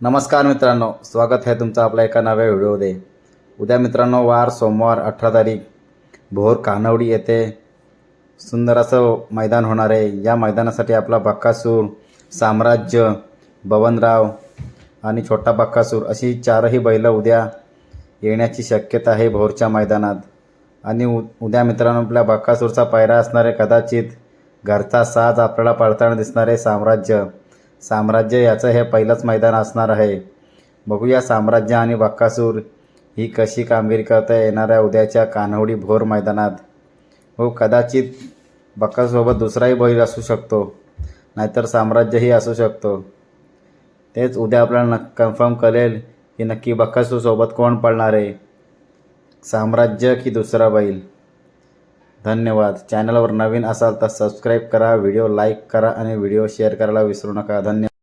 नमस्कार मित्रांनो स्वागत आहे तुमचं आपल्या एका नव्या व्हिडिओमध्ये. उद्या मित्रांनो वार सोमवार अठरा तारीख भोर कानवडी येथे सुंदर असं मैदान होणार आहे. या मैदानासाठी आपला बक्कासूर साम्राज्य बबनराव आणि छोटा बक्कासूर अशी चारही बैलं उद्या येण्याची शक्यता आहे भोरच्या मैदानात. आणि उ उद्या मित्रांनो आपल्या बक्कासूरचा पायरा असणारे कदाचित घरचा साज आपल्याला पळताना दिसणारे साम्राज्य. साम्राज्य याचं हे पहिलंच मैदान असणार आहे. बघूया साम्राज्य आणि बक्कासूर ही कशी कामगिरी करता येणाऱ्या उद्याच्या कान्होडी भोर मैदानात. हो कदाचित बक्कासोबत दुसराही बैल असू शकतो नाहीतर साम्राज्यही असू शकतो. तेच उद्या आपल्याला नक् कन्फर्म कळेल की नक्की बक्कासूरसोबत कोण पडणार आहे. साम्राज्य की दुसरा बैल? धन्यवाद. चॅनलवर नवीन असाल तर सबस्क्राईब करा व्हिडिओ लाईक करा आणि व्हिडिओ शेअर करायला विसरू नका. धन्यवाद.